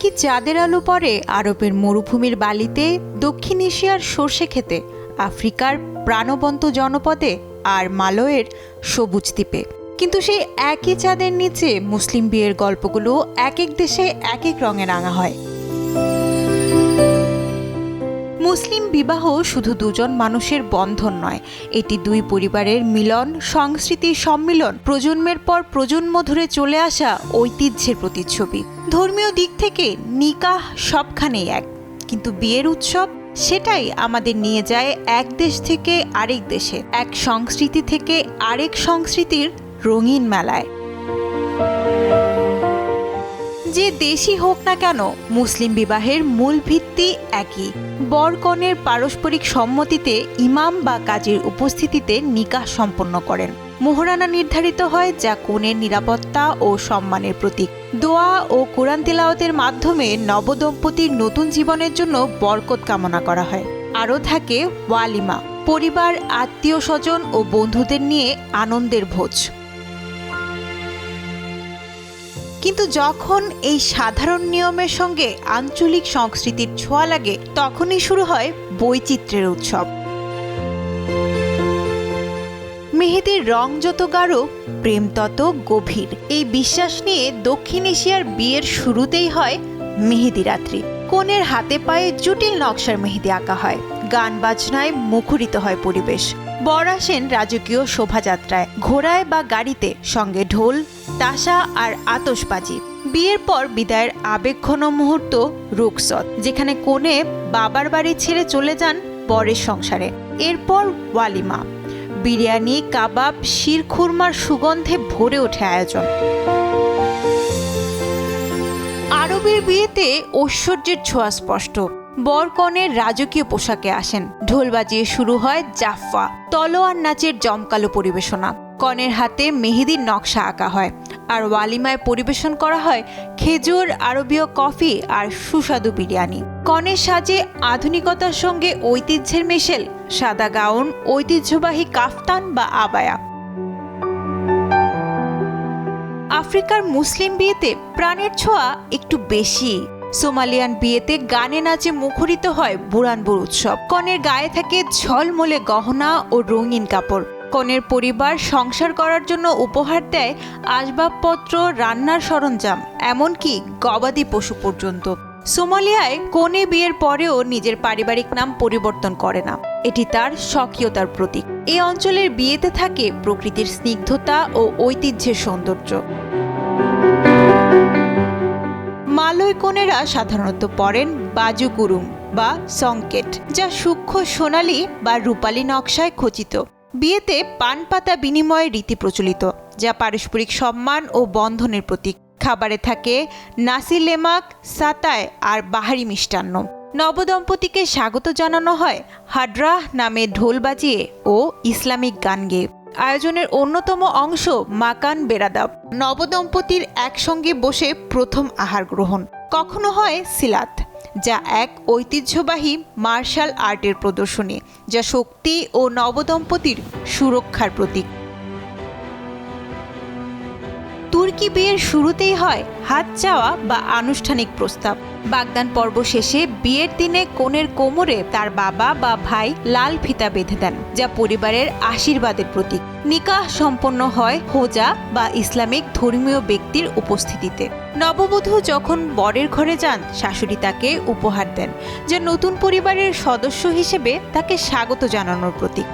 কি চাঁদের আলো পড়ে আরবের মরুভূমির বালিতে, দক্ষিণ এশিয়ার সর্ষে খেতে আফ্রিকার প্রাণবন্ত জনপদে আর মালয়ের সবুজ দ্বীপে? কিন্তু সেই একই চাঁদের নিচে মুসলিম বিয়ের গল্পগুলো এক এক দেশে এক এক রঙে রাঙা হয়। মুসলিম বিবাহ শুধু দুজন মানুষের বন্ধন নয়, এটি দুই পরিবারের মিলন সংস্কৃতির সম্মিলন, প্রজন্মের পর প্রজন্ম ধরে চলে আসা ঐতিহ্যের প্রতিচ্ছবি। ধর্মীয় দিক থেকে নিকাহ সবখানেই এক, কিন্তু বিয়ের উৎসব সেটাই আমাদের নিয়ে যায় এক দেশ থেকে আরেক দেশে, এক সংস্কৃতি থেকে আরেক সংস্কৃতির রঙিন মেলায়। যে দেশই হোক না কেন, মুসলিম বিবাহের মূল ভিত্তি একই। বরকনের পারস্পরিক সম্মতিতে ইমাম বা কাজীর উপস্থিতিতে নিকাহ সম্পন্ন করেন। মোহরানা নির্ধারিত হয় যা কনের নিরাপত্তা ও সম্মানের প্রতীক। দোয়া ও কোরআন তেলাওয়াতের মাধ্যমে নবদম্পতির নতুন জীবনের জন্য বরকত কামনা করা হয়। আরও থাকে ওয়ালিমা, পরিবার আত্মীয় স্বজন ও বন্ধুদের নিয়ে আনন্দের ভোজ। কিন্তু যখন এই সাধারণ নিয়মের সঙ্গে আঞ্চলিক সংস্কৃতির ছোঁয়া লাগে, তখনই শুরু হয় বৈচিত্র্যের উৎসব। মেহেদির রং যত গাঢ়, প্রেম তত গভীর। এই বিশ্বাস নিয়ে দক্ষিণ এশিয়ার বিয়ের শুরুতেই হয় মেহেদি রাত্রি। কনের হাতে পায়ে জটিল নকশার মেহেদি আঁকা হয়। গান বাজনায় মুখরিত হয় পরিবেশ। বর আসেন রাজকীয় শোভাযাত্রায়। ঘোড়ায় বা গাড়িতে সঙ্গে ঢোল, তাসা আর আতসবাজি বিয়ের পর বিদায়ের আবেগঘন মুহূর্ত রুকসত যেখানে কোণে বাবার বাড়ি ছেড়ে চলে যান বরের সংসারে। এরপর ওয়ালিমা বিরিয়ানি, কাবাব শিরখুরমার সুগন্ধে ভরে ওঠে আয়োজন। আরবের বিয়েতে ঐশ্বর্যের ছোঁয়া স্পষ্ট। বর কনের রাজকীয় পোশাকে আসেন। ঢোল বাজিয়ে শুরু হয় জাফা, তলোয়ার নাচের জমকালো পরিবেশনা। কনের হাতে মেহেদির নকশা আঁকা হয় আর ওয়ালিমায় পরিবেশন করা হয় খেজুর, আরবীয় কফি আর সুস্বাদু বিরিয়ানি। কনের সাজে আধুনিকতার সঙ্গে ঐতিহ্যের মেশেল সাদা গাউন, ঐতিহ্যবাহী কাফতান বা আবায়া। আফ্রিকার মুসলিম বিয়েতে প্রাণের ছোঁয়া একটু বেশি। সোমালিয়ান বিয়েতে গানে নাচে মুখরিত হয় বুড়ানবুর উৎসব। কনের গায়ে থাকে ঝলমলে গহনা ও রঙিন কাপড়। কনের পরিবার সংসার করার জন্য উপহার দেয় আসবাবপত্র, রান্নার সরঞ্জাম, এমনকি গবাদি পশু পর্যন্ত। সোমালিয়ায় কনে বিয়ের পরেও নিজের পারিবারিক নাম পরিবর্তন করে না। এটি তার স্বকীয়তার প্রতীক। এই অঞ্চলের বিয়েতে থাকে প্রকৃতির স্নিগ্ধতা ও ঐতিহ্যের সৌন্দর্য। কনেরা সাধারণত পরেন বাজুকুরুম বা সংকেট যা সূক্ষ্ম সোনালি বা রূপালী নকশায় খচিত। বিয়েতে পান পাতা বিনিময়ের রীতি প্রচলিত, যা পারস্পরিক সম্মান ও বন্ধনের প্রতীক। খাবারে থাকে নাসি লেমাক সাতায় আর বাহারি মিষ্টান্ন। নবদম্পতিকে স্বাগত জানানো হয় হাড্রাহ নামে ঢোল বাজিয়ে ও ইসলামিক গান গেয়ে। আয়োজনের অন্যতম অংশ মাকান বেরাদাব। নবদম্পতির একসঙ্গে বসে প্রথম আহার গ্রহণ। কখনো হয় সিলাত, যা এক ঐতিহ্যবাহী মার্শাল আর্টের প্রদর্শনী, যা শক্তি ও নবদম্পতির সুরক্ষার প্রতীক। তুর্কি বিয়ের শুরুতেই হয় হাত চাওয়া বা আনুষ্ঠানিক প্রস্তাব। বাগদান পর্ব শেষে বিয়ের দিনে কনের কোমরে তার বাবা বা ভাই লাল ফিতা বেঁধে দেন, যা পরিবারের আশীর্বাদের প্রতীক। নিকাহ সম্পন্ন হয় হোজা বা ইসলামিক ধর্মীয় ব্যক্তির উপস্থিতিতে। নববধূ যখন বরের ঘরে যান, শাশুড়ি তাকে উপহার দেন, যা নতুন পরিবারের সদস্য হিসেবে তাকে স্বাগত জানানোর প্রতীক।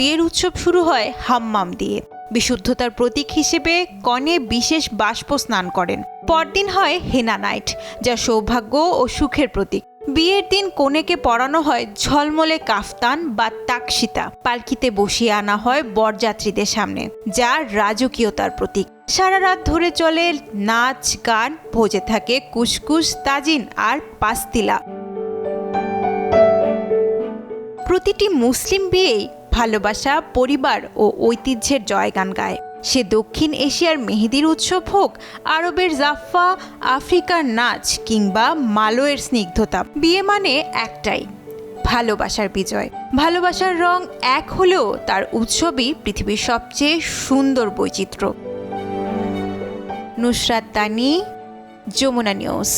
বিয়ের উৎসব শুরু হয় হাম্মাম দিয়ে। বিশুদ্ধতার প্রতীক হিসেবে কনে বিশেষ বাষ্প স্নান করেন। পরদিন হয় হেনা নাইট, যা সৌভাগ্য ও সুখের প্রতীক। বিয়ের দিন কনেকে পরানো হয় ঝলমলে কাফতান বা তাকসিতা পালকিতে বসিয়ে আনা হয় বরযাত্রীদের সামনে, যা রাজকীয়তার প্রতীক। সারা রাত ধরে চলে নাচ, গান, ভোজে থাকে কুসকুস, তাজিন আর পাস্তিলা। প্রতিটি মুসলিম বিয়েই ভালোবাসা, পরিবার ও ঐতিহ্যের জয়গান গায়। সে দক্ষিণ এশিয়ার মেহেদির উৎসব হোক, আরবের জাফা আফ্রিকার নাচ কিংবা মালয়ের স্নিগ্ধতা, বিয়ে মানে একটাই, ভালোবাসার বিজয়। ভালোবাসার রং এক হলেও তার উৎসবই পৃথিবীর সবচেয়ে সুন্দর বৈচিত্র্য। নুসরাত তানি যমুনা নিউজ।